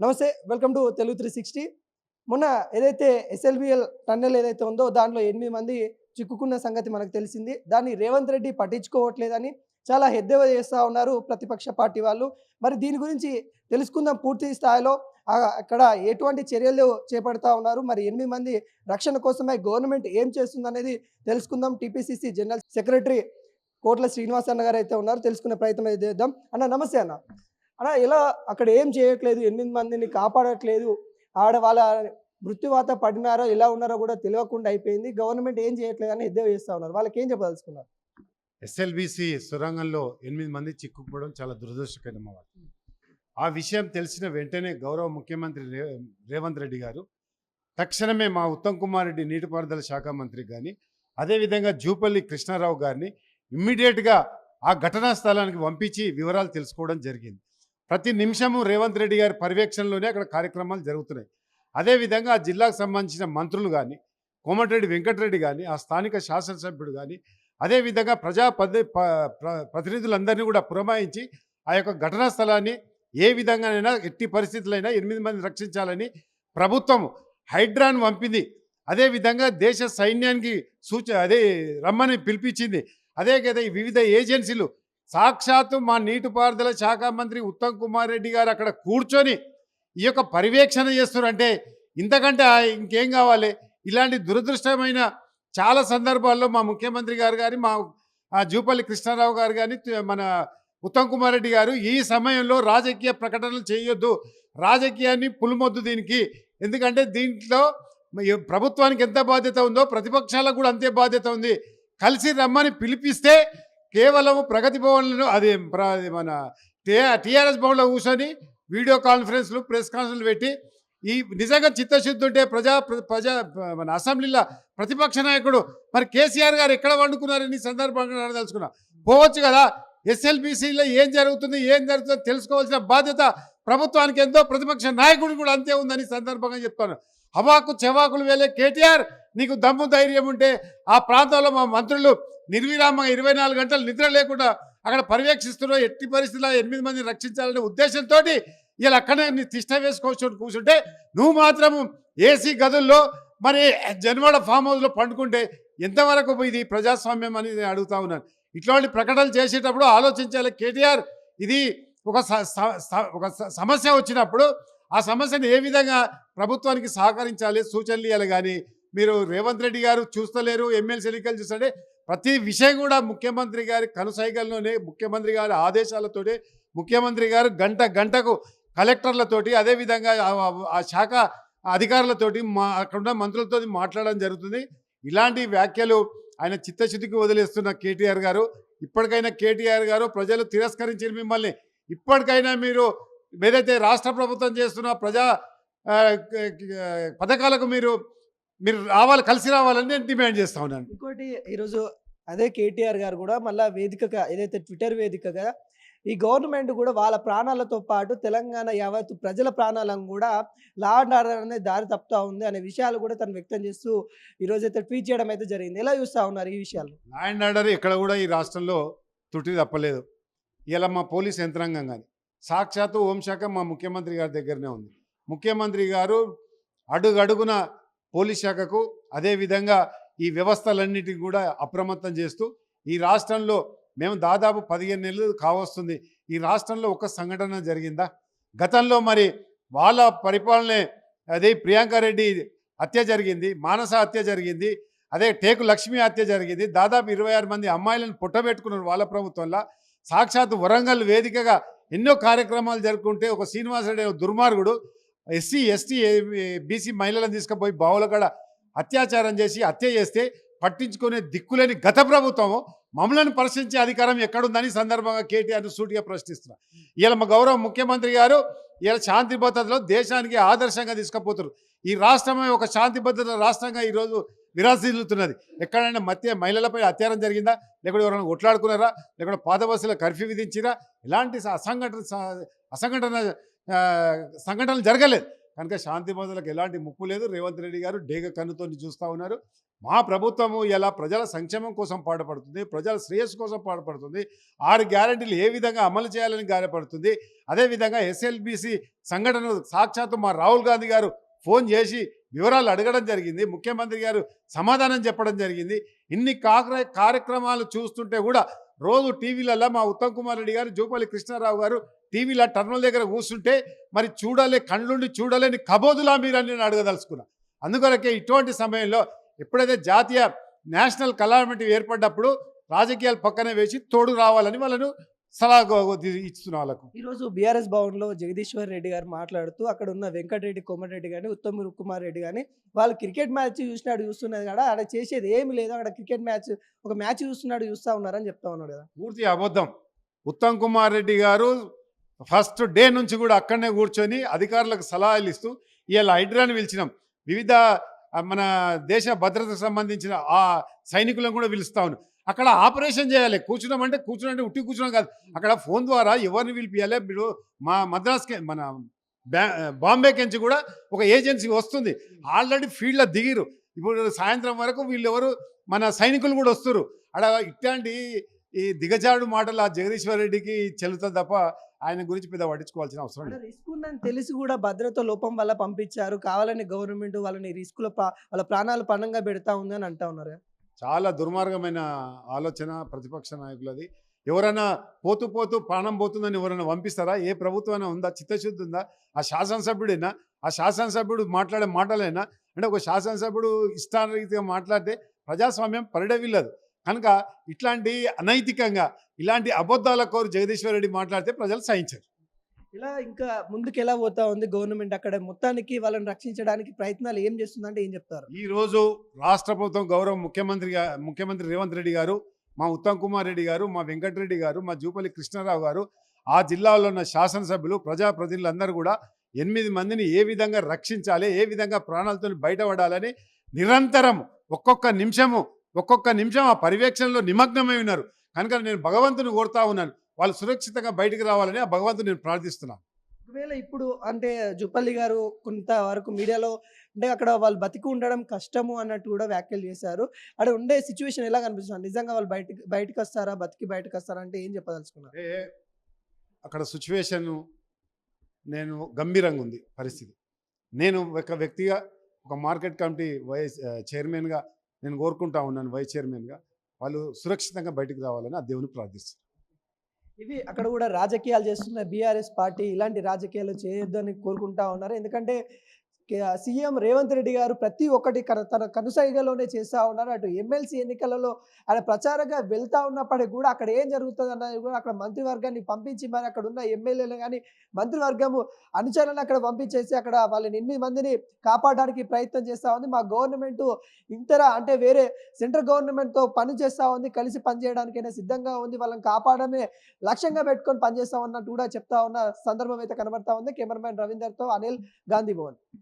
నమస్తే welcome to Telugu three sixty. మొన్న ఏదైతే ఎస్ఎల్బిఎల్ టన్నెల్ ఏదైతే ఉందో దాంట్లో ఎనిమిది మంది చిక్కుకున్న సంగతి మనకు తెలిసింది. దాన్ని రేవంత్ రెడ్డి పట్టించుకోవట్లేదని చాలా హెద్దెవ చేస్తూ ఉన్నారు ప్రతిపక్ష పార్టీ వాళ్ళు. మరి దీని గురించి తెలుసుకుందాం పూర్తి స్థాయిలో. అక్కడ ఎటువంటి చర్యలు చేపడతా ఉన్నారు? మరి ఎనిమిది మంది రక్షణ కోసమే గవర్నమెంట్ ఏం చేస్తుంది అనేది తెలుసుకుందాం. టీపీసీసీ జనరల్ సెక్రటరీ కోట్ల శ్రీనివాస్ అన్న గారు అయితే ఉన్నారు. తెలుసుకునే ప్రయత్నం అయితే చేద్దాం. అన్న నమస్తే అన్న. అన్న ఇలా అక్కడ ఏం చేయట్లేదు? ఎనిమిది మందిని కాపాడట్లేదు. ఆడ వాళ్ళ మృత్యువాత పడినారో ఎలా ఉన్నారో కూడా తెలియకుండా అయిపోయింది. గవర్నమెంట్ ఏం చేయట్లేదు అని ఎద్దేవా చేస్తా ఉన్నారు. వాళ్ళకి ఏం చెప్పదలుచుకున్నారు? ఎస్ఎల్బిసి సొరంగంలో ఎనిమిది మంది చిక్కుకుపోవడం చాలా దురదృష్టకరం ఆ విషయం తెలిసిన వెంటనే గౌరవ ముఖ్యమంత్రి రేవంత్ రెడ్డి గారు తక్షణమే మా ఉత్తమ్ కుమార్ రెడ్డి నీటిపారుదల శాఖ మంత్రి కానీ అదేవిధంగా జూపల్లి కృష్ణారావు గారిని ఇమ్మీడియట్గా ఆ ఘటనా స్థలానికి పంపించి వివరాలు తెలుసుకోవడం జరిగింది. ప్రతి నిమిషము రేవంత్ రెడ్డి గారి పర్యవేక్షణలోనే అక్కడ కార్యక్రమాలు జరుగుతున్నాయి. అదేవిధంగా ఆ జిల్లాకు సంబంధించిన మంత్రులు కానీ కోమటిరెడ్డి వెంకటరెడ్డి కానీ ఆ స్థానిక శాసనసభ్యుడు కానీ అదేవిధంగా ప్రజా పద ప- ప్రతినిధులందరినీ కూడా పురమాయించి ఆ యొక్క ఘటనా స్థలాన్ని ఏ విధంగానైనా ఎట్టి పరిస్థితులైనా ఎనిమిది మంది రక్షించాలని ప్రభుత్వం హైడ్రాన్ పంపింది. అదేవిధంగా దేశ సైన్యానికి సూచ అదే రమ్మని పిలిపించింది. అదే కదా ఈ వివిధ ఏజెన్సీలు సాక్షాత్తు మా నీటిపారుదల శాఖ మంత్రి ఉత్తమ్ కుమార్ రెడ్డి గారు అక్కడ కూర్చొని ఈ యొక్క పర్యవేక్షణ చేస్తున్నారంటే ఇంతకంటే ఇంకేం కావాలి? ఇలాంటి దురదృష్టమైన చాలా సందర్భాల్లో మా ముఖ్యమంత్రి గారు కానీ మా జూపల్లి కృష్ణారావు గారు కానీ మన ఉత్తమ్ కుమార్ రెడ్డి గారు ఈ సమయంలో రాజకీయ ప్రకటనలు చేయొద్దు. రాజకీయాన్ని పులుమొద్దు దీనికి. ఎందుకంటే దీంట్లో ప్రభుత్వానికి ఎంత బాధ్యత ఉందో ప్రతిపక్షాలకు కూడా అంతే బాధ్యత ఉంది. కలిసి రమ్మని పిలిపిస్తే కేవలం ప్రగతి భవన్లో అది మన టీఆర్ఎస్ భవన్లో కూర్చొని వీడియో కాన్ఫరెన్స్లు ప్రెస్ కాన్ఫరెన్స్లు పెట్టి ఈ నిజంగా చిత్తశుద్ధి ఉంటే ప్రజా ప్రజా మన అసెంబ్లీలో ప్రతిపక్ష నాయకుడు మరి కేసీఆర్ గారు ఎక్కడ వండుకున్నారని ఈ సందర్భంగా తెలుసుకున్నా. పోవచ్చు కదా ఎస్ఎల్బిసిలో ఏం జరుగుతుంది ఏం జరుగుతుందో తెలుసుకోవాల్సిన బాధ్యత ప్రభుత్వానికి ఎంతో ప్రతిపక్ష నాయకుడు కూడా అంతే ఉందని సందర్భంగా చెప్తాను. హవాకు చెవాకులు వేలే కేటీఆర్ నీకు దమ్ము ధైర్యం ఉంటే ఆ ప్రాంతంలో మా మంత్రులు నిర్విరామంగా ఇరవై నాలుగు గంటలు నిద్ర లేకుండా అక్కడ పర్యవేక్షిస్తున్న ఎట్టి పరిస్థితుల్లో ఎనిమిది మందిని రక్షించాలనే ఉద్దేశంతో ఇలా అక్కడే నీ తిష్ట వేసుకోవచ్చు కూర్చుంటే నువ్వు మాత్రము ఏసీ గదుల్లో మరి జన్వాడ ఫామ్ హౌస్లో పండుకుంటే ఎంతవరకు ఇది ప్రజాస్వామ్యం అని నేను అడుగుతా ఉన్నాను. ఇట్లాంటి ప్రకటనలు చేసేటప్పుడు ఆలోచించాలి. కేటీఆర్ ఇది ఒక స- ఒక సమస్య వచ్చినప్పుడు ఆ సమస్యను ఏ విధంగా ప్రభుత్వానికి సహకరించాలి సూచనలు ఇవ్వాలి కానీ మీరు రేవంత్ రెడ్డి గారు చూస్తలేరు ఎమ్మెల్సీ ఎన్నికలు చూస్తుంటే ప్రతి విషయం కూడా ముఖ్యమంత్రి గారి కనుసైగల్లోనే ముఖ్యమంత్రి గారి ఆదేశాలతోటి ముఖ్యమంత్రి గారు గంట గంటకు కలెక్టర్లతోటి అదేవిధంగా ఆ- ఆ శాఖ అధికారులతోటి మా అక్కడున్న మంత్రులతో మాట్లాడడం జరుగుతుంది. ఇలాంటి వ్యాఖ్యలు ఆయన చిత్తశుద్ధికి వదిలేస్తున్న కేటీఆర్ గారు ఇప్పటికైనా కేటీఆర్ గారు ప్రజలు తిరస్కరించిన మిమ్మల్ని ఇప్పటికైనా మీరు ఏదైతే రాష్ట్ర ప్రభుత్వం చేస్తున్న ప్రజా పథకాలకు మీరు మీరు రావాలి కలిసి రావాలని నేను డిమాండ్ చేస్తా ఉన్నాను. ఇంకోటి ఈరోజు అదే కేటీఆర్ గారు కూడా మళ్ళీ వేదికగా ఏదైతే ట్విట్టర్ వేదికగా ఈ గవర్నమెంట్ కూడా వాళ్ళ ప్రాణాలతో పాటు తెలంగాణ యావత్ ప్రజల ప్రాణాలను కూడా లా అండ్ ఆర్డర్ అనేది దారి తప్పుతా ఉంది అనే విషయాలు కూడా తను వ్యక్తం చేస్తూ ఈరోజు అయితే ట్వీట్ చేయడం అయితే జరిగింది. ఎలా చూస్తా ఉన్నారు ఈ విషయాలు? లా అండ్ ఆర్డర్ ఇక్కడ కూడా ఈ రాష్ట్రంలో తుటి తప్పలేదు. ఇలా మా పోలీస్ యంత్రాంగం కానీ సాక్షాత్తు హోంశాఖ మా ముఖ్యమంత్రి గారి దగ్గరనే ఉంది. ముఖ్యమంత్రి గారు అడుగడుగున పోలీస్ శాఖకు అదేవిధంగా ఈ వ్యవస్థలన్నిటిని కూడా అప్రమత్తం చేస్తూ ఈ రాష్ట్రంలో మేము దాదాపు పదిహేను నెలలు కావస్తుంది. ఈ రాష్ట్రంలో ఒక సంఘటన జరిగిందా? గతంలో మరి వాళ్ళ పరిపాలనే అదే ప్రియాంక రెడ్డి హత్య జరిగింది మానస హత్య జరిగింది అదే టేకు లక్ష్మి హత్య జరిగింది. దాదాపు ఇరవై ఆరు మంది అమ్మాయిలను పుట్టబెట్టుకున్నారు వాళ్ళ ప్రభుత్వంలో. సాక్షాత్ వరంగల్ వేదికగా ఎన్నో కార్యక్రమాలు జరుపుకుంటే ఒక శ్రీనివాసరెడ్డి దుర్మార్గుడు ఎస్సీ ఎస్టీ బీసీ మహిళలను తీసుకుపోయి బావుల కాడ అత్యాచారం చేసి హత్య చేస్తే పట్టించుకునే దిక్కులేని గత ప్రభుత్వం మమ్మల్ని పరిశీలించే అధికారం ఎక్కడుందని సందర్భంగా కేటీఆర్ సూటిగా ప్రశ్నిస్తున్నా ఇలా మా గౌరవ ముఖ్యమంత్రి గారు ఇలా శాంతి భద్రతలో దేశానికి ఆదర్శంగా తీసుకుపోతారు ఈ రాష్ట్రమే ఒక శాంతి భద్రత రాష్ట్రంగా ఈరోజు విరాసిల్లుతున్నది ఎక్కడైనా మధ్య మహిళలపై అత్యాచారం జరిగిందా? లేకుంటే ఎవరైనా కొట్లాడుకున్నారా? లేకుంటే పాత బస్సులో కర్ఫ్యూ విధించిరా? ఇలాంటి అసంఘటన అసంఘటన సంఘటనలు జరగలేదు. కనుక శాంతి భద్రతలకు ఎలాంటి ముప్పు లేదు. రేవంత్ రెడ్డి గారు డేగ కన్నుతో చూస్తూ ఉన్నారు. మా ప్రభుత్వము ఎలా ప్రజల సంక్షేమం కోసం పాటుపడుతుంది. ప్రజల శ్రేయస్సు కోసం పాటుపడుతుంది. ఆరు గ్యారంటీలు ఏ విధంగా అమలు చేయాలని గాయపడుతుంది. అదేవిధంగా ఎస్ఎల్బిసి సంఘటన సాక్షాత్తు మా రాహుల్ గాంధీ గారు ఫోన్ చేసి వివరాలు అడగడం జరిగింది. ముఖ్యమంత్రి గారు సమాధానం చెప్పడం జరిగింది. ఇన్ని కార్యక్రమాలు చూస్తుంటే కూడా రోజు టీవీలలో మా ఉత్తమ్ కుమార్ రెడ్డి గారు జూపల్లి కృష్ణారావు గారు టీవీలో టర్నల్ దగ్గర కూర్చుంటే మరి చూడలే కళ్ళుండి చూడలేని కబోదులా మీరు నేను అడగదలుచుకున్నా. అందుకొరకే ఇటువంటి సమయంలో ఎప్పుడైతే జాతీయ నేషనల్ కలామిటీ ఏర్పడ్డప్పుడు రాజకీయాలు పక్కనే వేసి తోడు రావాలని వాళ్ళను సలహా ఇస్తున్న వాళ్ళకు. ఈరోజు బీఆర్ఎస్ భవన్లో జగదీశ్వర్ రెడ్డి గారు మాట్లాడుతూ అక్కడ ఉన్న వెంకటరెడ్డి కోమటిరెడ్డి కానీ ఉత్తమ్ కుమార్ రెడ్డి కానీ వాళ్ళు క్రికెట్ మ్యాచ్ చూసినాడు చూస్తున్నది కదా అక్కడ చేసేది ఏమి లేదు. అక్కడ క్రికెట్ మ్యాచ్ ఒక మ్యాచ్ చూస్తున్నాడు చూస్తా ఉన్నారని చెప్తా ఉన్నాడు కదా. పూర్తి అబద్ధం. ఉత్తమ్ కుమార్ రెడ్డి గారు ఫస్ట్ డే నుంచి కూడా అక్కడనే కూర్చొని అధికారులకు సలహాలు ఇస్తూ ఇవాళ హైడ్రాని పిలిచినాం. వివిధ మన దేశ భద్రతకు సంబంధించిన ఆ సైనికులను కూడా పిలుస్తా ఉన్నాం అక్కడ ఆపరేషన్ చేయాలి. కూర్చున్నాం అంటే అంటే ఉట్టి కూర్చున్నాం కాదు. అక్కడ ఫోన్ ద్వారా ఎవరిని పిలిపియాలి? మీరు మా మద్రాస్కి మన బ్యా బాంబే కెంచి కూడా ఒక ఏజెన్సీ వస్తుంది. ఆల్రెడీ ఫీల్డ్లో దిగిరు. ఇప్పుడు సాయంత్రం వరకు వీళ్ళెవరు మన సైనికులు కూడా వస్తారు. అక్కడ ఇట్లాంటి ఈ దిగజాడు మాటలు ఆ జగదీశ్వర్ రెడ్డికి చెల్లుతుంది తప్ప ఆయన గురించి పెద్ద పట్టించుకోవాల్సిన అవసరం లేదు. రిస్క్ ఉందని తెలిసి కూడా భద్రత లోపం వల్ల పంపించారు. కావాలని గవర్నమెంట్ వాళ్ళని రిస్క్లో వాళ్ళ ప్రాణాలు పణంగా పెడతా ఉంది అని అంటా ఉన్నారు? చాలా దుర్మార్గమైన ఆలోచన ప్రతిపక్ష నాయకులది. ఎవరైనా పోతూ పోతూ ప్రాణం పోతుందని ఎవరైనా పంపిస్తారా? ఏ ప్రభుత్వం ఉందా? చిత్తశుద్ధి ఉందా? ఆ శాసనసభ్యుడైనా? ఆ శాసనసభ్యుడు మాట్లాడే మాటలైనా? అంటే ఒక శాసనసభ్యుడు ఇష్టారీతిగా మాట్లాడితే ప్రజాస్వామ్యం పరిడవిల్లదు. కనుక ఇట్లాంటి అనైతికంగా ఇలాంటి అబద్ధాల కోరు జగదీశ్వర్ రెడ్డి మాట్లాడితే ప్రజలు సహించారు. ఇలా ఇంకా ముందుకు ఎలా పోతా ఉంది గవర్నమెంట్ అక్కడ మొత్తానికి వాళ్ళని రక్షించడానికి ప్రయత్నాలు ఏం చేస్తుందంటే ఏం చెప్తారు? ఈ రోజు రాష్ట్ర ప్రభుత్వం గౌరవ ముఖ్యమంత్రి ముఖ్యమంత్రి రేవంత్ రెడ్డి గారు మా ఉత్తమ్ కుమార్ రెడ్డి గారు మా వెంకటరెడ్డి గారు మా జూపల్లి కృష్ణారావు గారు ఆ జిల్లాలో ఉన్న శాసనసభ్యులు ప్రజాప్రతినిధులందరూ కూడా ఎనిమిది మందిని ఏ విధంగా రక్షించాలి ఏ విధంగా ప్రాణాలతో బయటపడాలని నిరంతరం ఒక్కొక్క నిమిషము ఒక్కొక్క నిమిషం ఆ పర్యవేక్షణలో నిమగ్నమై ఉన్నారు. కనుక నేను భగవంతుని కోరుతా ఉన్నాను. వాళ్ళు సురక్షితంగా బయటికి రావాలని ఆ భగవంతుని నేను ప్రార్థిస్తున్నాను. ఒకవేళ ఇప్పుడు అంటే జుపల్లి గారు కొంతవరకు మీడియాలో అంటే అక్కడ వాళ్ళు బతికి ఉండడం కష్టము అన్నట్టు కూడా వ్యాఖ్యలు చేశారు. అక్కడ ఉండే సిచ్యువేషన్ ఎలా కనిపిస్తుంది? నిజంగా వాళ్ళు బయటికి బయటకు వస్తారా? బతికి బయటకు వస్తారా? అంటే ఏం చెప్పదలుచుకున్నారు? అక్కడ సిచ్యువేషన్ నేను గంభీరంగా ఉంది పరిస్థితి. నేను ఒక వ్యక్తిగా ఒక మార్కెట్ కమిటీ వైస్ చైర్మన్గా నేను కోరుకుంటా ఉన్నాను వైస్ చైర్మన్గా వాళ్ళు సురక్షితంగా బయటికి రావాలని ఆ దేవుని ప్రార్థిస్తాను ఇవి అక్కడ కూడా రాజకీయాలు చేస్తున్న బీఆర్ఎస్ పార్టీ ఇలాంటి రాజకీయాలు చేయొద్దని కోరుకుంటా ఉన్నారు. ఎందుకంటే సీఎం రేవంత్ రెడ్డి గారు ప్రతి ఒక్కటి కన- తన కనుసైగలోనే చేస్తూ ఉన్నారు. అటు ఎమ్మెల్సీ ఎన్నికలలో ఆయన ప్రచారంగా వెళ్తా ఉన్నప్పటికీ కూడా అక్కడ ఏం జరుగుతుంది అన్నది కూడా అక్కడ మంత్రివర్గాన్ని పంపించి మరి అక్కడ ఉన్న ఎమ్మెల్యేలు కానీ మంత్రివర్గము అనుచరులను అక్కడ పంపించేసి అక్కడ వాళ్ళని ఎనిమిది మందిని కాపాడడానికి ప్రయత్నం చేస్తూ ఉంది. మా గవర్నమెంట్ ఇంతర అంటే వేరే సెంట్రల్ గవర్నమెంట్తో పని చేస్తూ ఉంది. కలిసి పనిచేయడానికైనా సిద్ధంగా ఉంది. వాళ్ళని కాపాడమే లక్ష్యంగా పెట్టుకొని పనిచేస్తా ఉన్నట్టు కూడా చెప్తా ఉన్న సందర్భం అయితే కనబడతా ఉంది. కెమెరామెన్ రవీందర్తో అనిల్ గాంధీ భవన్.